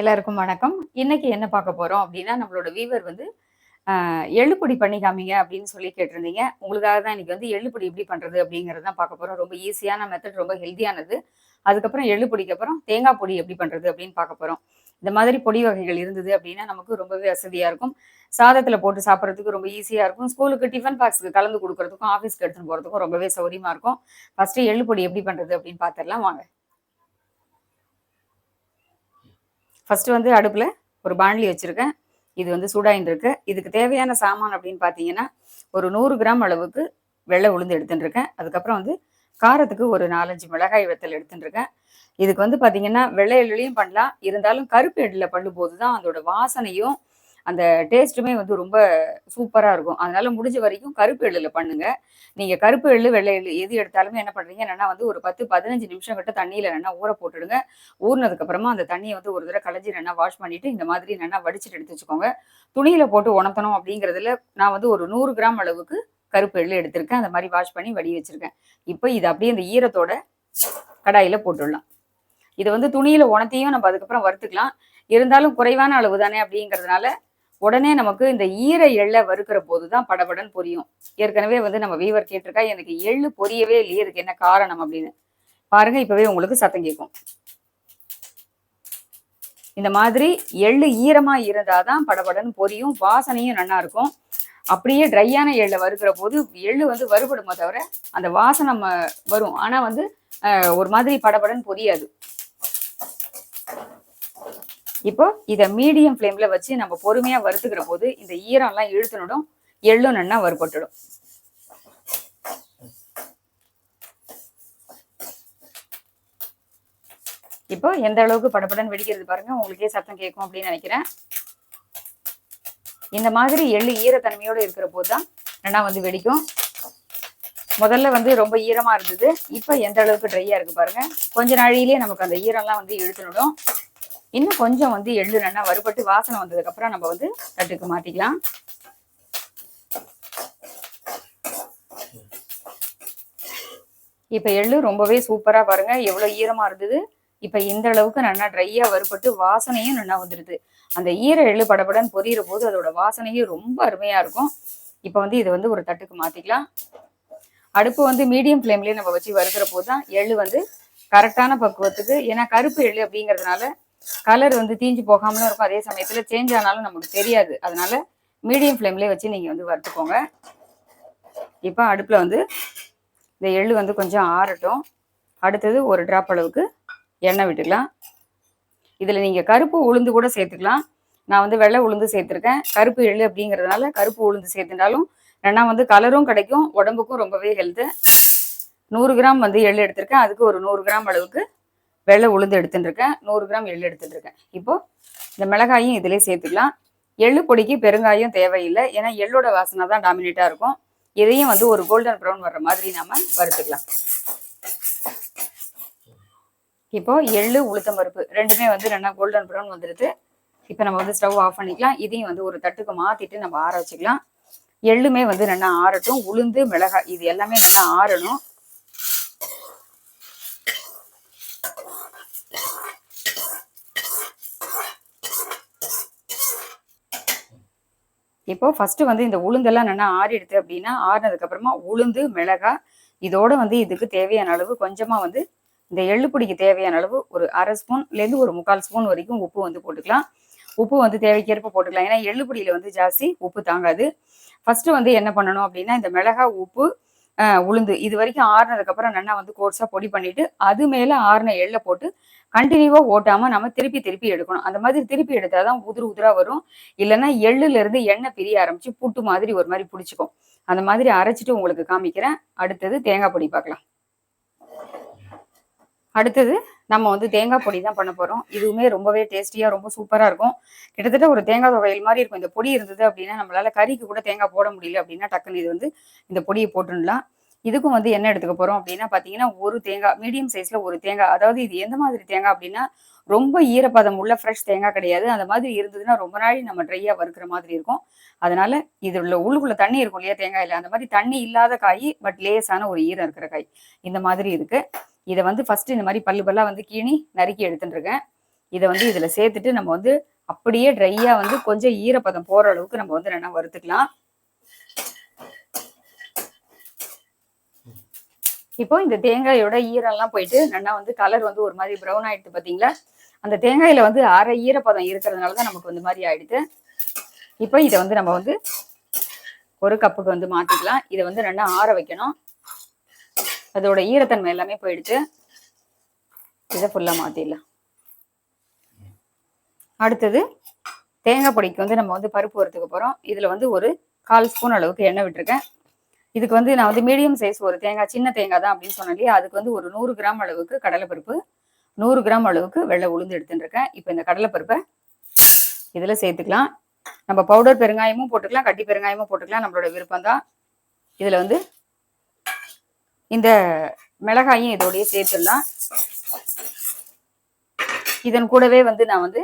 எல்லாருக்கும் வணக்கம். இன்னைக்கு என்ன பார்க்க போறோம் அப்படின்னா நம்மளோட வீவர் வந்து எள்ளுப்பொடி பண்ணி காமிங்க அப்படின்னு சொல்லி கேட்டிருந்தீங்க. உங்களுக்காக தான் இன்னைக்கு வந்து எள்ளுப்பொடி எப்படி பண்றது அப்படிங்கறது தான் பார்க்க போறோம். ரொம்ப ஈஸியான மெத்தட் ரொம்ப ஹெல்த்தியானது அதுக்கப்புறம் எள்ளுப்பொடிக்கு அப்புறம் தேங்காய் பொடி எப்படி பண்றது அப்படின்னு பார்க்க போறோம். இந்த மாதிரி பொடி வகைகள் இருந்தது அப்படின்னா நமக்கு ரொம்பவே வசதியா இருக்கும். சாதத்துல போட்டு சாப்பிட்றதுக்கு ரொம்ப ஈஸியா இருக்கும். ஸ்கூலுக்கு டிஃபன் பாக்ஸுக்கு கலந்து கொடுக்கறதுக்கும் ஆஃபீஸ்க்கு எடுத்துன்னு போறதுக்கும் ரொம்பவே சௌரியமா இருக்கும். ஃபர்ஸ்ட் எள்ளுப்பொடி எப்படி பண்றது அப்படின்னு பார்த்துடலாம். வாங்க. ஃபஸ்ட்டு வந்து அடுப்பில் ஒரு பாண்ட்லி வச்சுருக்கேன். இது வந்து சூடாயின்னு இருக்கு இதுக்கு தேவையான சாமான் அப்படின்னு பார்த்தீங்கன்னா ஒரு நூறு கிராம் அளவுக்கு வெள்ளை உளுந்து எடுத்துட்டுருக்கேன் அதுக்கப்புறம் வந்து காரத்துக்கு ஒரு நாலஞ்சு மிளகாய் வெத்தல் எடுத்துட்டுருக்கேன் இதுக்கு வந்து பார்த்தீங்கன்னா வெள்ளை எள்ளுலையும் பண்ணலாம். இருந்தாலும் கருப்பு எள்ளில் பண்ணும்போது தான் அதோட வாசனையும் அந்த டேஸ்ட்டுமே வந்து ரொம்ப சூப்பராக இருக்கும். அதனால முடிஞ்ச வரைக்கும் கருப்பு எள்ளில் பண்ணுங்க. நீங்கள் கருப்பு எள்ளு வெள்ளை எள்ளு எது எடுத்தாலுமே என்ன பண்ணுறீங்க என்னென்னா வந்து ஒரு பத்து பதினஞ்சு நிமிஷம் கிட்ட தண்ணியில் நல்லா ஊற போட்டுடுங்க. ஊறினதுக்கப்புறமா அந்த தண்ணியை வந்து ஒரு தடவை களைஞ்சி நல்லா வாஷ் பண்ணிவிட்டு இந்த மாதிரி நல்லா வடிச்சிட்டு எடுத்து வச்சுக்கோங்க. துணியில் போட்டு உணர்த்தணும் அப்படிங்கிறதுல நான் வந்து ஒரு நூறு கிராம் அளவுக்கு கருப்பு எள்ளு எடுத்திருக்கேன். அந்த மாதிரி வாஷ் பண்ணி வடி வச்சுருக்கேன். இப்போ இது அப்படியே அந்த ஈரத்தோட கடாயில் போட்டுடலாம். இது வந்து துணியில் உணத்தையும் நம்ம அதுக்கப்புறம் வறுத்துக்கலாம். இருந்தாலும் குறைவான அளவு தானே அப்படிங்கிறதுனால உடனே நமக்கு இந்த ஈர எள்ளை வறுக்கிற போது தான் படபடன்னு பொரியும். ஏற்கனவே வந்து நம்ம வீவர் கேட்டிருக்கா எனக்கு எள்ளு பொரியவே இல்லையே இதுக்கு என்ன காரணம் அப்படின்னு. பாருங்க இப்பவே உங்களுக்கு சத்தம் கேட்கும். இந்த மாதிரி எள்ளு ஈரமா இருந்தாதான் படபடன்னு பொரியும் வாசனையும் நல்லா இருக்கும். அப்படியே ட்ரையான எள்ளை வறுக்கிற போது எள்ளு வந்து வறுபடுமே தவிர அந்த வாசனை வரும். ஆனா வந்து ஒரு மாதிரி படபடன்னு பொரியாது. இப்போ இதை மீடியம் ஃப்ளேம்ல வச்சு நம்ம பொறுமையா வறுத்துக்கிற போது இந்த ஈரம்லாம் இழுத்துனடும் எள்ளும் நன்னா வறுபட்டுடும். இப்போ எந்த அளவுக்கு படப்படன்னு வெடிக்கிறது பாருங்க. உங்களுக்கே சத்தம் கேட்கும் அப்படின்னு நினைக்கிறேன். இந்த மாதிரி எள்ளு ஈரத்தன்மையோட இருக்கிற போது தான் நல்லா வந்து வெடிக்கும். முதல்ல வந்து ரொம்ப ஈரமா இருந்தது. இப்போ எந்த அளவுக்கு ட்ரையா இருக்கு பாருங்க. கொஞ்ச நாளிலேயே நமக்கு அந்த ஈரம்லாம் வந்து இழுத்துனுடும். இன்னும் கொஞ்சம் வந்து எள்ளு நல்லா வறுபட்டு வாசனை வந்ததுக்கு அப்புறம் நம்ம வந்து தட்டுக்கு மாட்டிக்கலாம். இப்ப எள்ளு ரொம்பவே சூப்பரா பாருங்க. எவ்வளவு ஈரமா இருந்தது. இப்ப இந்த அளவுக்கு நல்லா ட்ரையா வறுபட்டு வாசனையும் நல்லா வந்துருது. அந்த ஈர எள்ளு படபடன்னு பொரியிற போது அதோட வாசனையும் ரொம்ப அருமையா இருக்கும். இப்ப வந்து இதை வந்து ஒரு தட்டுக்கு மாத்திக்கலாம். அடுப்பு வந்து மீடியம் ஃப்ளேம்லயே நம்ம வச்சு வறுக்கிற போது தான் எள்ளு வந்து கரெக்டான பக்குவத்துக்கு ஏன்னா கருப்பு எள்ளு அப்படிங்கிறதுனால கலர் வந்து தீஞ்சு போகாமலும் இருக்கும். அதே சமயத்துல சேஞ்ச் ஆனாலும் நமக்கு தெரியாது. அதனால மீடியம் ஃப்ளேம்லேயே வச்சு நீங்க வந்து வறுத்துக்கோங்க. இப்போ அடுப்புல வந்து இந்த எள்ளு வந்து கொஞ்சம் ஆறட்டும். அடுத்தது ஒரு டிராப் அளவுக்கு எண்ணெய் விட்டுக்கலாம். இதில் நீங்கள் கருப்பு உளுந்து கூட சேர்த்துக்கலாம். நான் வந்து வெள்ளை உளுந்து சேர்த்துருக்கேன். கருப்பு எள்ளு அப்படிங்கிறதுனால கருப்பு உளுந்து சேர்த்துட்டாலும் ரெண்டா வந்து கலரும் கிடைக்கும். உடம்புக்கும் ரொம்பவே ஹெல்த்து நூறு கிராம் வந்து எள்ளு எடுத்திருக்கேன். அதுக்கு ஒரு நூறு கிராம் அளவுக்கு வெள்ளை உளுந்து எடுத்துட்டுருக்கேன் நூறு கிராம் எள்ளு எடுத்துட்டுருக்கேன். இப்போது இந்த மிளகாயும் இதிலே சேர்த்துக்கலாம். எள்ளு பொடிக்கு பெருங்காயம் தேவையில்லை. ஏன்னா எள்ளோட வாசனை தான் டாமினேட்டாக இருக்கும். இதையும் வந்து ஒரு கோல்டன் ப்ரௌன் வர்ற மாதிரி நாம் வறுத்துக்கலாம். இப்போ எள்ளு உளுத்தம் பருப்பு ரெண்டுமே வந்து நல்லா கோல்டன் ப்ரௌன் வந்துடுது இப்போ நம்ம வந்து ஸ்டவ் ஆஃப் பண்ணிக்கலாம். இதையும் வந்து ஒரு தட்டுக்கு மாற்றிட்டு நம்ம ஆற வச்சுக்கலாம். எள்ளுமே வந்து நல்லா ஆறட்டும். உளுந்து மிளகாய் இது எல்லாமே நல்லா ஆறணும். இப்போ ஃபர்ஸ்ட் வந்து இந்த உளுந்தெல்லாம் நல்லா ஆறிடுது அப்படின்னா ஆறினதுக்கு அப்புறமா உளுந்து மிளகாய் இதோட வந்து இதுக்கு தேவையான அளவு கொஞ்சமா வந்து இந்த எள்ளுப்பொடிக்கு தேவையான அளவு ஒரு அரை ஸ்பூன்லேருந்து ஒரு முக்கால் ஸ்பூன் வரைக்கும் உப்பு வந்து போட்டுக்கலாம். உப்பு வந்து தேவைக்கேற்ப போட்டுக்கலாம். ஏன்னா எள்ளுப்பொடியில வந்து ஜாஸ்தி உப்பு தாங்காது. ஃபர்ஸ்ட் வந்து என்ன பண்ணணும் அப்படின்னா இந்த மிளகாய் உப்பு ஆஹ், உளுந்து இது வரைக்கும் ஆறுனதுக்கு அப்புறம் நல்லா வந்து கோர்ஸா பொடி பண்ணிட்டு அது மேல ஆறுன எள்ளை போட்டு கண்டினியூவா ஓட்டாம நம்ம திருப்பி திருப்பி எடுக்கணும். அந்த மாதிரி திருப்பி எடுத்தாதான் உதிரு உதிரா வரும். இல்லைன்னா எள்ளுல இருந்து எண்ணெய் பிரிய ஆரம்பிச்சு புட்டு மாதிரி ஒரு மாதிரி பிடிச்சிக்கும். அந்த மாதிரி அரைச்சிட்டு உங்களுக்கு காமிக்கிறேன். அடுத்தது தேங்காய் பொடி பார்க்கலாம். அடுத்தது நம்ம வந்து தேங்காய் பொடி தான் பண்ண போறோம். இதுவுமே ரொம்பவே டேஸ்டியா ரொம்ப சூப்பரா இருக்கும். கிட்டத்தட்ட ஒரு தேங்காய் துவையல் மாதிரி இருக்கும். இந்த பொடி இருந்தது அப்படின்னா நம்மளால கறிக்கு கூட தேங்காய் போட முடியல அப்படின்னா டக்குன்னு இது வந்து இந்த பொடியை போட்டுடலாம். இதுக்கும் வந்து என்ன எடுத்துக்க போறோம் அப்படின்னா பாத்தீங்கன்னா ஒரு தேங்காய் மீடியம் சைஸ்ல ஒரு தேங்காய். அதாவது இது எந்த மாதிரி தேங்காய் அப்படின்னா ரொம்ப ஈரப்பதம் உள்ள ஃப்ரெஷ் தேங்காய் கிடையாது. அந்த மாதிரி இருந்ததுன்னா ரொம்ப நாள் நம்ம ட்ரையா வறுக்கிற மாதிரி இருக்கும். அதனால இது உள்ள உள்ளுக்குள்ள தண்ணி இருக்கும் இல்லையா தேங்காயில அந்த மாதிரி தண்ணி இல்லாத காய் பட் லேசான ஒரு ஈரம் இருக்கிற காய். இந்த மாதிரி இருக்கு. இதை வந்து ஃபர்ஸ்ட் இந்த மாதிரி பல்லு பல்லா வந்து கீணி நறுக்கி எடுத்துட்டுருக்கேன் இதை வந்து இதில் சேர்த்துட்டு நம்ம வந்து அப்படியே ட்ரையாக வந்து கொஞ்சம் ஈரப்பதம் போகிற அளவுக்கு நம்ம வந்து என்ன வறுத்துக்கலாம். இப்போ இந்த தேங்காயோட ஈரெல்லாம் போயிட்டு நல்லா வந்து கலர் வந்து ஒரு மாதிரி ப்ரௌன் ஆயிடுது பார்த்தீங்களா அந்த தேங்காயில வந்து அரை ஈரப்பதம் இருக்கிறதுனால தான் நமக்கு வந்து மாதிரி ஆயிடுது. இப்போ இதை வந்து நம்ம வந்து ஒரு கப்புக்கு வந்து மாத்திக்கலாம். இதை வந்து நல்லா ஆற வைக்கணும். அதோட ஈரத்தன்மை எல்லாமே போயிடுச்சு. இதை ஃபுல்லாக மாற்றிடலாம் அடுத்தது தேங்காய் பொடிக்கு வந்து நம்ம வந்து பருப்பு வரத்துக்கு போகிறோம் இதில் வந்து ஒரு கால் ஸ்பூன் அளவுக்கு எண்ணெய் விட்டுருக்கேன். இதுக்கு வந்து நான் வந்து மீடியம் சைஸ் ஒரு தேங்காய் சின்ன தேங்காய் தான் அப்படின்னு சொன்னேன் இல்லையா? அதுக்கு வந்து ஒரு நூறு கிராம் அளவுக்கு கடலைப்பருப்பு நூறு கிராம் அளவுக்கு வெள்ளை உளுந்து எடுத்துட்டுருக்கேன் இப்போ இந்த கடலைப்பருப்பை இதில் சேர்த்துக்கலாம். நம்ம பவுடர் பெருங்காயமும் போட்டுக்கலாம் கட்டி பெருங்காயமும் போட்டுக்கலாம். நம்மளோட விருப்பம் தான். இதில் வந்து இந்த மிளகாயும் இதோடய சேர்த்துடலாம். இதன் கூடவே வந்து நான் வந்து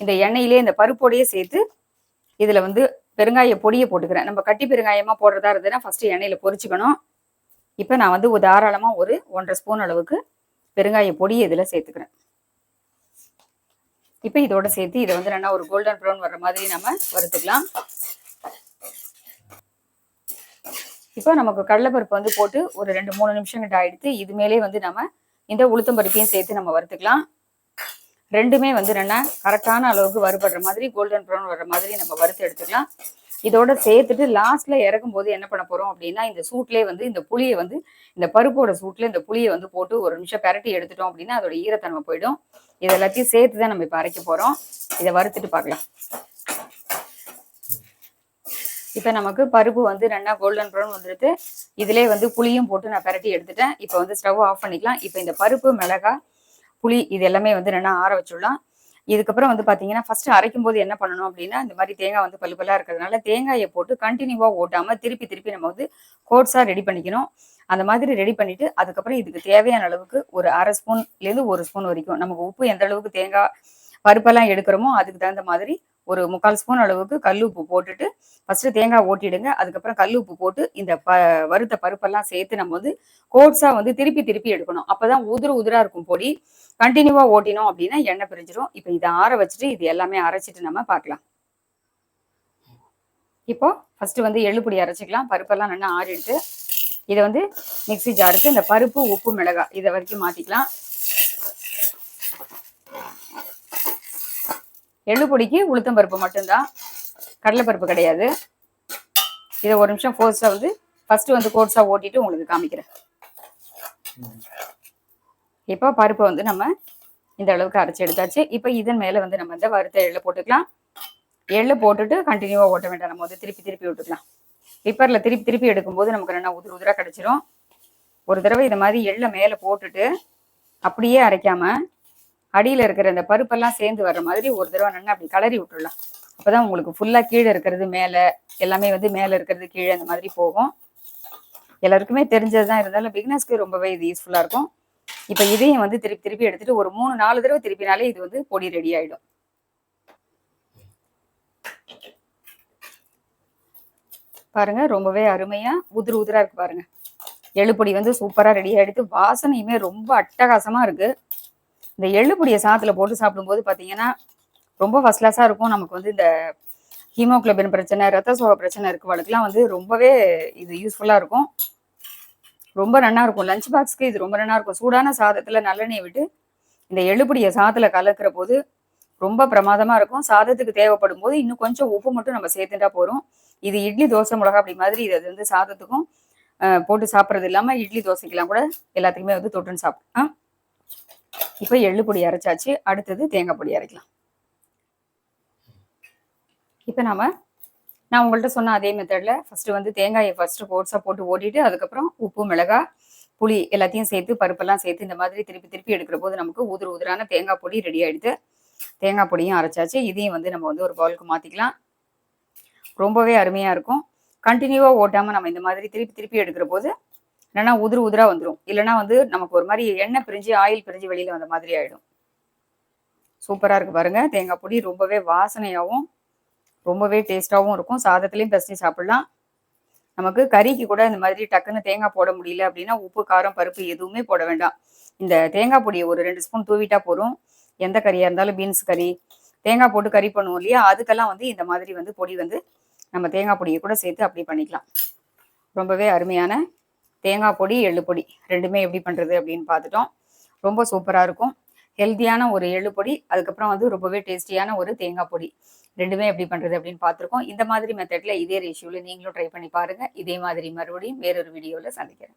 இந்த எண்ணெயிலே இந்த பருப்போடையே சேர்த்து இதில் வந்து பெருங்காய பொடியை போட்டுக்கிறேன். நம்ம கட்டி பெருங்காயமாக போடுறதா இருந்ததுன்னா ஃபஸ்ட்டு எண்ணெயில் பொரிச்சுக்கணும். இப்போ நான் வந்து தாராளமா தாராளமாக ஒரு ஒன்றரை ஸ்பூன் அளவுக்கு பெருங்காய பொடி இதில் சேர்த்துக்கிறேன். இப்போ இதோட சேர்த்து இதை வந்து நல்லா ஒரு கோல்டன் ப்ரௌன் வர்ற மாதிரி நம்ம வறுத்துக்கலாம். இப்போ நமக்கு கடலைப்பருப்பு வந்து போட்டு ஒரு ரெண்டு மூணு நிமிஷம் கிட்ட ஆயிடுத்து இது மேலே வந்து நம்ம இந்த உளுத்தம் பருப்பையும் சேர்த்து நம்ம வறுத்துக்கலாம். ரெண்டுமே வந்து என்னென்னா கரெக்டான அளவுக்கு வறுபடுற மாதிரி கோல்டன் ப்ரௌன் வர்ற மாதிரி நம்ம வறுத்து எடுத்துக்கலாம். இதோட சேர்த்துட்டு லாஸ்ட்ல இறக்கும் போது என்ன பண்ண போறோம் அப்படின்னா இந்த சூட்லேயே வந்து இந்த புளியை வந்து இந்த பருப்போட சூட்ல இந்த புளியை வந்து போட்டு ஒரு நிமிஷம் பரட்டி எடுத்துட்டோம் அப்படின்னா அதோட ஈரத்தன்மை போயிடும். இது எல்லாத்தையும் சேர்த்து தான் நம்ம இப்போ அரைக்க போறோம். இதை வறுத்துட்டு பார்க்கலாம். இப்போ நமக்கு பருப்பு வந்து நல்லா கோல்டன் ப்ரௌன் வந்துடுது இதிலே வந்து புளியும் போட்டு நான் பரட்டி எடுத்துட்டேன். இப்போ வந்து ஸ்டவ் ஆஃப் பண்ணிக்கலாம். இப்போ இந்த பருப்பு மிளகாய் புளி இது எல்லாமே வந்து என்னென்னா ஆற வச்சுடலாம். இதுக்கப்புறம் வந்து பார்த்தீங்கன்னா ஃபர்ஸ்ட் அரைக்கும் போது என்ன பண்ணணும் அப்படின்னா இந்த மாதிரி தேங்காய் வந்து பல்லு பல்லாக இருக்கிறதுனால தேங்காயை போட்டு கண்டினியூவாக ஓட்டாமல் திருப்பி திருப்பி நம்ம வந்து கோட்ஸாக ரெடி பண்ணிக்கணும். அந்த மாதிரி ரெடி பண்ணிட்டு அதுக்கப்புறம் இதுக்கு தேவையான அளவுக்கு ஒரு அரை ஸ்பூன்லேருந்து ஒரு ஸ்பூன் வரைக்கும். நமக்கு உப்பு எந்த அளவுக்கு தேங்காய் பருப்பெல்லாம் எடுக்கிறோமோ அதுக்கு தகுந்த மாதிரி ஒரு முக்கால் ஸ்பூன் அளவுக்கு கல் உப்பு போட்டுட்டு ஃபர்ஸ்ட் தேங்காய் ஓட்டிடுங்க. அதுக்கப்புறம் கல் உப்பு போட்டு இந்த ப வறுத்த பருப்பெல்லாம் சேர்த்து நம்ம வந்து கோட்ஸாக வந்து திருப்பி திருப்பி எடுக்கணும். அப்போதான் உதிர உதிரா இருக்கும் பொடி. கண்டினியூவாக ஓட்டினோம் அப்படின்னா எண்ணெய் பிரிஞ்சிடும் இப்போ இதை ஆற வச்சுட்டு இது எல்லாமே அரைச்சிட்டு நம்ம பார்க்கலாம். இப்போ ஃபர்ஸ்ட் வந்து எள்ளுப்பொடி அரைச்சிக்கலாம். பருப்பெல்லாம் நல்லா ஆறிட்டு இதை வந்து மிக்சி ஜாருக்கு இந்த பருப்பு உப்பு மிளகாய் இதை வரைக்கும் மாற்றிக்கலாம் எள்ளுப்பொடிக்கு உளுத்தம் பருப்பு மட்டும்தான். கடலைப்பருப்பு கிடையாது. இதை ஒரு நிமிஷம் ஃபோர்ஸாக வந்து ஃபஸ்ட்டு வந்து கோர்ஸாக ஓட்டிட்டு உங்களுக்கு காமிக்கிறேன். இப்போ பருப்பை வந்து நம்ம இந்த அளவுக்கு அரைச்சி எடுத்தாச்சு. இப்போ இதன் மேலே வந்து நம்ம இந்த வறுத்த எள்ளை போட்டுக்கலாம். எள்ளு போட்டுட்டு கண்டினியூவாக ஓட்ட வேண்டாம். நம்ம வந்து திருப்பி திருப்பி விட்டுக்கலாம். பிப்பரில் திருப்பி திருப்பி எடுக்கும்போது நமக்கு நல்லா உதிர உதிராக கிடச்சிரும். ஒரு தடவை இதை மாதிரி எள்ளை மேலே போட்டுட்டு அப்படியே அரைக்காமல் அடியில் இருக்கிற அந்த பருப்பெல்லாம் சேர்ந்து வர்ற மாதிரி ஒரு தடவை நல்லா அப்படி கலரி விட்டுடலாம். அப்போதான் உங்களுக்கு ஃபுல்லாக கீழே இருக்கிறது மேலே எல்லாமே வந்து மேலே இருக்கிறது கீழே அந்த மாதிரி போகும். எல்லாருக்குமே தெரிஞ்சது தான் இருந்தாலும் பிகினர்ஸ்க்கு ரொம்பவே இது யூஸ்ஃபுல்லாக இருக்கும். இப்போ இதையும் வந்து திருப்பி திருப்பி எடுத்துட்டு ஒரு மூணு நாலு தடவை திருப்பினாலே இது வந்து பொடி ரெடி ஆகிடும் பாருங்க ரொம்பவே அருமையா உதிர் உதிரா இருக்கு பாருங்க. எழுப்பொடி வந்து சூப்பரா ரெடி ஆயிடுத்து வாசனையுமே ரொம்ப அட்டகாசமா இருக்கு. இந்த எள்ளுப்பொடியை சாத்துல போட்டு சாப்பிடும்போது பாத்தீங்கன்னா ரொம்ப ஃபர்ஸ்ட் கிளாஸா இருக்கும். நமக்கு வந்து இந்த ஹீமோக்ளோபின் பிரச்சனை ரத்த சோக பிரச்சனை இருக்கவளுக்குலாம் வந்து ரொம்பவே இது யூஸ்ஃபுல்லா இருக்கும். ரொம்ப ரன்னாக இருக்கும். லஞ்ச் பாக்ஸ்க்கு இது ரொம்ப நல்லா இருக்கும். சூடான சாதத்துல நல்லெண்ணெய் விட்டு இந்த எள்ளுப்படியை சாதத்துல கலக்கிற போது ரொம்ப பிரமாதமா இருக்கும். சாதத்துக்கு தேவைப்படும் போது இன்னும் கொஞ்சம் உப்பு மட்டும் நம்ம சேர்த்துட்டா போறோம் இது இட்லி தோசை மிளகா அப்படி மாதிரி இது வந்து சாதத்துக்கும் போட்டு சாப்பிட்றது இல்லாமல் இட்லி தோசைக்கெல்லாம் கூட எல்லாத்துக்குமே வந்து தொட்டுன்னு சாப்பிடலாம். இப்போ எள்ளு பொடி அரைச்சாச்சு அடுத்தது தேங்காய் பொடி அரைக்கலாம். இப்போ நாம நான் உங்கள்கிட்ட சொன்ன அதே மெத்தடில் ஃபஸ்ட்டு வந்து தேங்காயை ஃபஸ்ட்டு கோட்ஸாக போட்டு ஓட்டிட்டு அதுக்கப்புறம் உப்பு மிளகாய் புளி எல்லாத்தையும் சேர்த்து பருப்பெல்லாம் சேர்த்து இந்த மாதிரி திருப்பி திருப்பி எடுக்கிற போது நமக்கு உதிர் உதிரான தேங்காய் பொடி ரெடி ஆகிடுது தேங்காய் பொடியும் அரைச்சாச்சு. இதையும் வந்து நம்ம வந்து ஒரு பவுலுக்கு மாற்றிக்கலாம் ரொம்பவே அருமையாக இருக்கும். கண்டினியூவாக ஓட்டாமல் நம்ம இந்த மாதிரி திருப்பி திருப்பி எடுக்கிற போது இல்லைன்னா உதிர் உதிராக வந்துடும் இல்லைன்னா வந்து நமக்கு ஒரு மாதிரி எண்ணெய் பிரிஞ்சு ஆயில் பிரிஞ்சு வெளியில் வந்த மாதிரி ஆகிடும் சூப்பராக இருக்குது பாருங்க. தேங்காய் பொடி ரொம்பவே வாசனையாகவும் ரொம்பவே டேஸ்ட்டாகவும் இருக்கும். சாதத்துலேயும் பசி சாப்பிட்லாம். நமக்கு கறிக்கு கூட இந்த மாதிரி டக்குன்னு தேங்காய் போட முடியல அப்படின்னா உப்பு காரம் பருப்பு எதுவுமே போட வேண்டாம். இந்த தேங்காய் பொடியை ஒரு ரெண்டு ஸ்பூன் தூவிட்டா போதும். எந்த கறியாக இருந்தாலும் பீன்ஸ் கறி. தேங்காய் போட்டு கறி பண்ணுவோம் இல்லையா? அதுக்கெல்லாம் வந்து இந்த மாதிரி வந்து பொடி வந்து நம்ம தேங்காய் பொடியை கூட சேர்த்து அப்படி பண்ணிக்கலாம். ரொம்பவே அருமையான தேங்காய் பொடி எள்ளு பொடி ரெண்டுமே எப்படி பண்ணுறது அப்படின்னு பார்த்துட்டோம். ரொம்ப சூப்பராக இருக்கும். ஹெல்த்தியான ஒரு எள்ளு பொடி அதுக்கப்புறம் வந்து ரொம்பவே டேஸ்டியான ஒரு தேங்காய் பொடி ரெண்டுமே எப்படி பண்ணுறது அப்படின்னு பார்த்துருக்கோம். இந்த மாதிரி மெத்தடில் இதே ரேஷியோவில் நீங்களும் ட்ரை பண்ணி பாருங்கள் இதே மாதிரி மறுபடியும் வேறொரு வீடியோவில் சந்திக்கிறேன்.